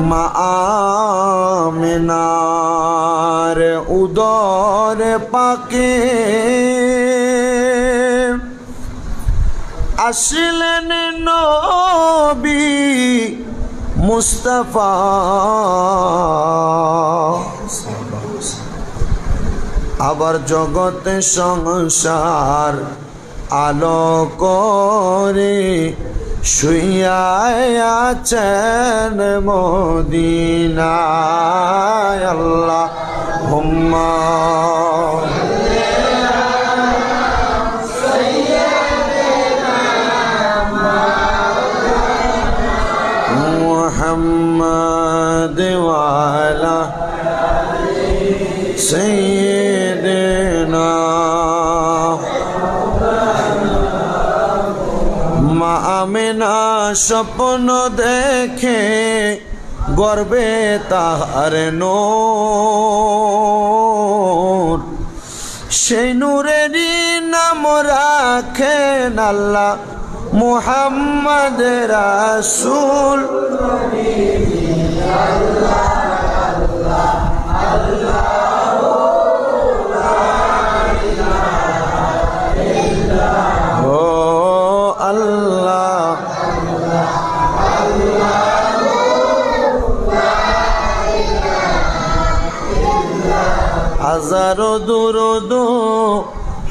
মা উদর পাকে আসলেন নবী মুস্তফা। আবার জগতে সংসার আলো করে শুয়ায় মোদিনা আল্লাহ হুম্মা। স্বপ্ন দেখে গর্বে তাহার সেই নূরেরই নাম রাখেন আল্লাহ মুহাম্মদ রাসূল। ও হাজারো দুরুদ,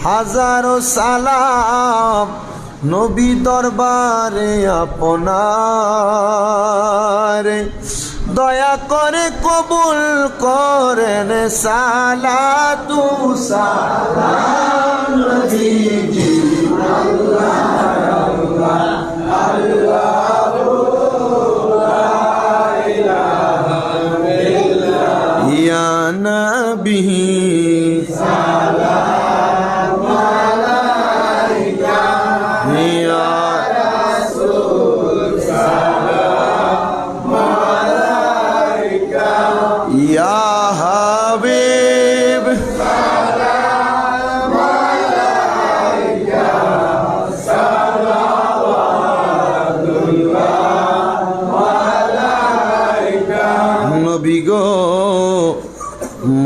হাজারো সালাম, নবী দরবারে আপনার। দয়া করে কবুল করেন সালা তু সালাম ইয়া নবী ইয়া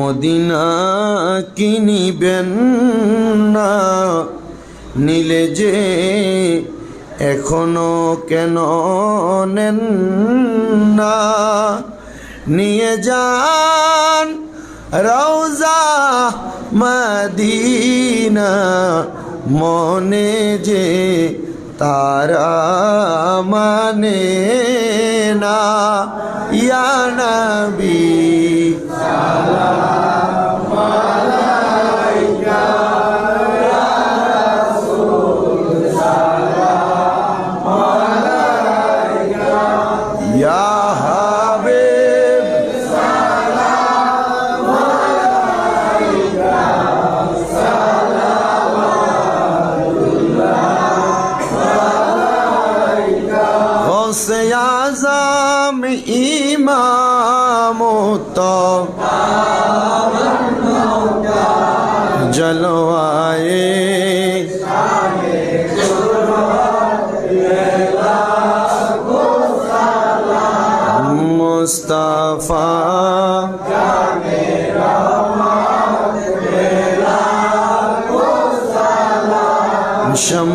মদিনা কিনিবেন না? নিলে যে এখনও কেন নেন না? নিয়ে যান রওজা মদিনা, মনে যে তারা মানে না ইয়া নবী ইয়া গৌসে আজম ইমাম তো জলওয়ায়ে। মুস্তাফা। শময়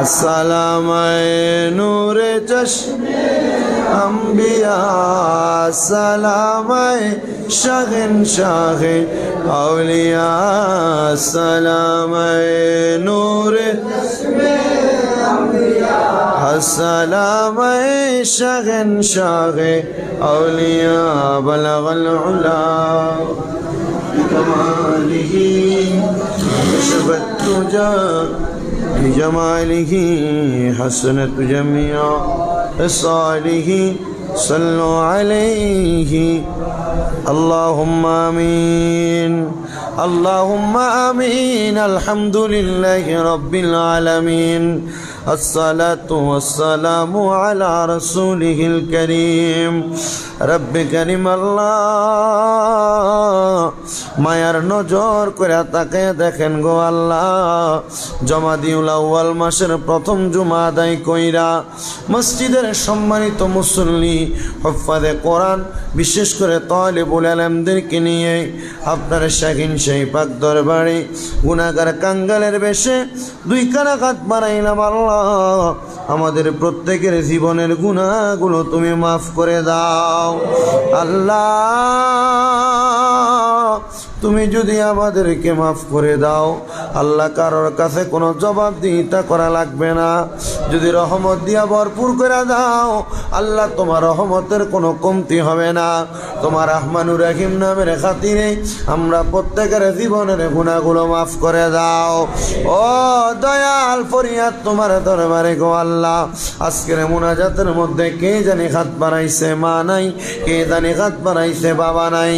আসসালামায় নূরে চশমে আম্বিয়া সালামায় শাহেন শাহে, আউলিয়া সালামায় নূরে সালামায় শাহেন শাহে, আউলিয়া, বলগল উলা কমালিহি التجا بجماله حسنت جميع خصاله صلوا عليه. اللهم آمين اللهم آمين الحمد لله رب العالمين. الصلاة والسلام على رسوله الكريم رب كريم الله মায়ার নজর করে তাকে দেখেন গো আল্লাহ জমাদিউল আউয়াল মাসের প্রথম জুমা আদায় কইরা মসজিদের সম্মানিত মুসল্লি হফাদে কোরআন বিশেষ করে তলেবুল আলমদেরকে নিয়ে আপনার শাহিন সেই পাক দরবারে গুণাগার কাঙ্গালের বেশে দুই কারাঘাত বাড়াইলাম আল্লাহ আমাদের প্রত্যেকের জীবনের গুণাগুলো তুমি মাফ করে দাও। আল্লাহ তুমি যদি আমাদেরকে মাফ করে দাও, আল্লাহ কারোর কাছে কোনো জবাব দিতে করা লাগবে না। যদি রহমত দিয়া ভরপুর করে দাও, আল্লাহ তোমার রহমতের কোনো কমতি হবে না। তোমার রহমানুর রাহিম নামের খাতিরে আমরা প্রত্যেকের জীবনের গুণাগুলো মাফ করে দাও। ও দয়াল ফরিয়াদ তোমার দরবারে গো আল্লাহ, আজকের মুনাজাতের মধ্যে কে জানি হাত বাড়াইছে মা নাই, কে জানি হাত বাড়াইছে বাবা নাই।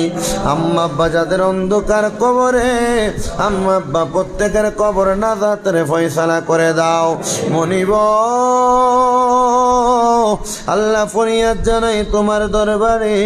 আম্মা আব্বা যাদের অন্ধকার কবরে আম্মা প্রত্যেকের কবর না দাঁতরে ফয়সালা করে দাও। মনিব আল্লাহ ফরিয়াদ জানাই তোমার দরবারে।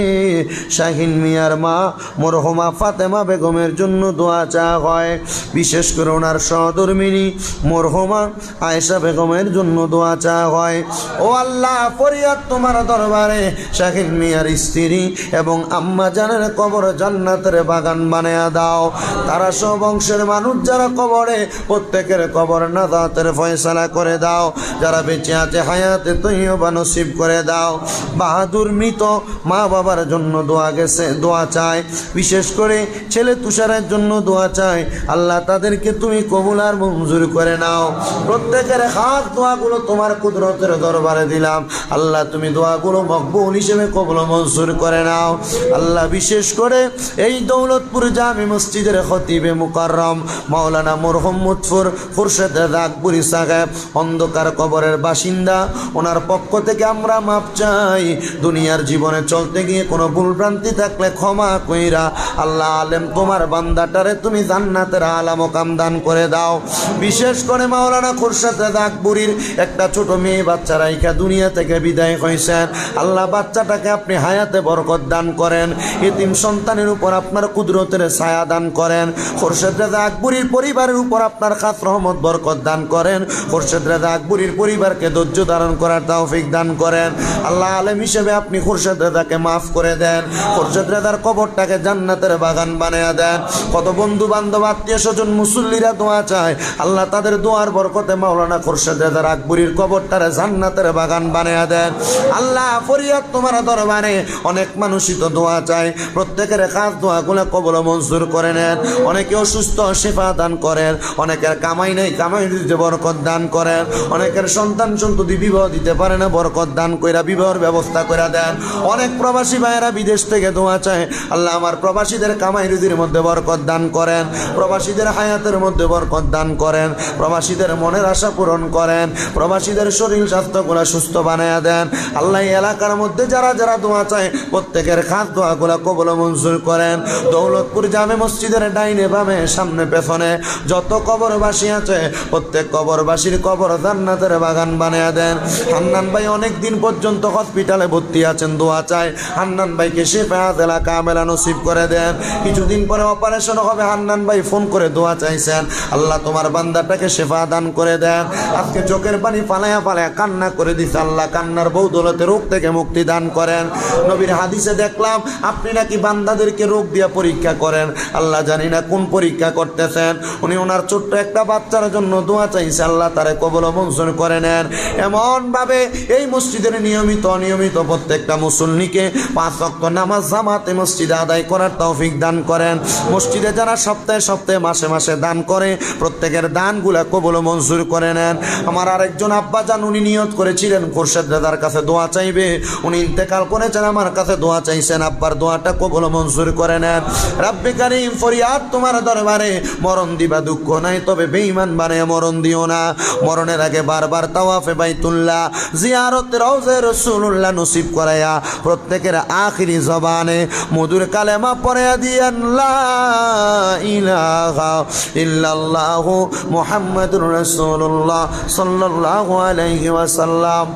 শাহিন মিয়ার মা মরহমা ফাতেমা বেগমের জন্য দোয়া চা হয়। বিশেষ করে ওনার সহধর্মিনী মরহমা আয়েশা বেগমের জন্য দোয়া চা হয়। ও আল্লাহ ফরিয়াদ তোমার দরবারে, শাহিন মিয়ার স্ত্রী এবং আম্মা জানের কবর জান্নাতের বাগান বানিয়ে দাও। তারা সব বংশের মানুষ যারা কবরে, প্রত্যেকের কবর নাজাতের ফয়সালা করে দাও। যারা বেঁচে আছে হায়াতে তৈবা নসিব করে দাও। বাহাদুর মৃত মা বাবার জন্য দোয়া গেছে, দোয়া চায়। বিশেষ করে ছেলে তুষারের জন্য দোয়া চায়। আল্লাহ তাদেরকে তুমি কবুল আর মঞ্জুর করে নাও। প্রত্যেকের হাত দোয়াগুলো তোমার কুদরতের দরবারে দিলাম। আল্লাহ তুমি দোয়াগুলো মকবুল হিসেবে কবুল মঞ্জুর করে নাও। আল্লাহ বিশেষ করে এই দৌলতপুর জামি মসজিদের খতিবে মুকাররম মাওলানা মোরহম্মদপুর খুরশেদ রাগপুরি সাহেব, অন্ধকার কবরের বাসিন্দা। ওনার পক্ষ থেকে আমরা মাপ চাই। দুনিয়ার জীবনে চলতে গিয়ে কোনো ভুলভ্রান্তি থাকলে ক্ষমা কইরা আল্লাহ আলেম, তোমার বান্দাটারে তুমি জান্নাতের আলাম দান করে দাও। বিশেষ করে মাওলানা খুরশেদ রাগপুরীর একটা ছোট মেয়ে বাচ্চা রাইখা দুনিয়া থেকে বিদায় হয়েছেন আল্লাহ বাচ্চাটাকে আপনি হায়াতে বরকত দান করেন। এতিম সন্তানের উপর আপনার কুদরতের ছায়া দান করেন। খোরশেদ রেজা আকবরীর পরিবারের উপর আপনার খাস রহমত, বরকত দান করেন। খোরশেদ রেজা আকবরীর পরিবারকে ধৈর্য ধারণ করার তৌফিক দান করেন। আল্লাহ আলেম হিসেবে আপনি খোরশেদ রেজাকে মাফ করে দেন। খোরশেদ রেজার কবরটাকে জান্নাতের বাগান বানিয়ে দেন। কত বন্ধু বান্ধব আত্মীয় স্বজন, মুসল্লিরা দোয়া চায়। আল্লাহ তাদের দোয়ার বরকতে মাওলানা খোরশেদ রেজার আকবরীর কবরটারে জান্নাতের বাগান বানিয়ে দেন। আল্লাহ ফরিয়াদ তোমার দরবারে অনেক মানুষই তো দোয়া চায়। প্রত্যেকের কাজ দোয়াগুলো কবল মঞ্জুর করে নেন। অনেকে অসুস্থ সেবা দান করেন। অনেকের কামাই নেই, কামাই দিতে বরকত দান করেন। অনেকের সন্তান সন্ততি বিবাহ দিতে পারে না, বরকত দান কইরা, বিবাহর ব্যবস্থা করে দেন। অনেক প্রবাসী ভাইয়েরা বিদেশ থেকে দোয়া চায়। আল্লাহ আমার প্রবাসীদের কামাই রুজির মধ্যে বরকত দান করেন। প্রবাসীদের হায়াতের মধ্যে বরকত দান করেন। প্রবাসীদের মনের আশা পূরণ করেন। প্রবাসীদের শরীর স্বাস্থ্যগুলা সুস্থ বানায়া দেন। আল্লাহ এলাকার মধ্যে যারা যারা দোয়া চায়, প্রত্যেকের খাস দোয়াগুলা কবল মঞ্জুর করেন। দৌলতপুর জামে মসজিদের ডাইনে বামে সামনে পেছনে যত কবরবাসী আছে, প্রত্যেক কবরবাসীর কবর জান্নাতের বাগান বানিয়ে দেন। হান্নান ভাই অনেক অনেক দিন পর্যন্ত হসপিটালে ভর্তি আছেন, দোয়া চায় হান্নান ভাইকে সে ফেহাদেলা কামেলা নসিব করে দেন। কিছুদিন পরে অপারেশন হবে, হান্নান ভাই ফোন করে দোয়া চাইছেন। আল্লাহ তোমার বান্দাটাকে শেফা দান করে দেন। আজকে চোখের পানি ফালায়া ফালায়া কান্না করে দিছে, আল্লাহ কান্নার বৌদলতে রোগ থেকে মুক্তি দান করেন। নবীর হাদিসে দেখলাম, আপনি নাকি বান্দাদেরকে রোগ দিয়া পরীক্ষা করেন। আল্লাহ জানি না কোন পরীক্ষা করতেছেন। উনি ওনার ছোট্ট একটা বাচ্চার জন্য দোয়া চাইছে, আল্লাহ তারে কবল মঞ্জুর করে নেন। এমন ভাবে এই মসজিদের নিয়মিত অনিয়মিত প্রত্যেকটা মুসল্লিকে পাঁচ অক্ট নামাজ জামাতে মসজিদে আদায় করার তৌফিক দান করেন। মসজিদে যারা সপ্তাহে সপ্তাহে, মাসে মাসে দান করে, প্রত্যেকের দানগুলা কবল মঞ্জুর করে নেন। আমার আরেকজন আব্বা যান, উনি নিয়ত করেছিলেন, খোরশেদ দাদার কাছে দোয়া চাইবে। উনি ইন্তেকাল করেছেন, আমার কাছে দোয়া চাইছেন, আব্বার দোয়াটা কবল মঞ্জুর করে নেন। রাব্বে কারিম, ফরিয়াদ তোমার দরবারে, মরণ দিবা দুঃখ নাই, তবে বেঈমান বানিয়ে মরণ দিও না। মরণের আগে বারবার তাওয়াফে বাইতুল্লাহ, জিয়ারত রওজে রসুল্লাহ নসিব করাইয়া প্রত্যেকের আখিরি জবানে মধুর কালেমা পড়ে দিয়েন মুহাম্মাদুর রাসূলুল্লাহ ওয়াসাল্লাম।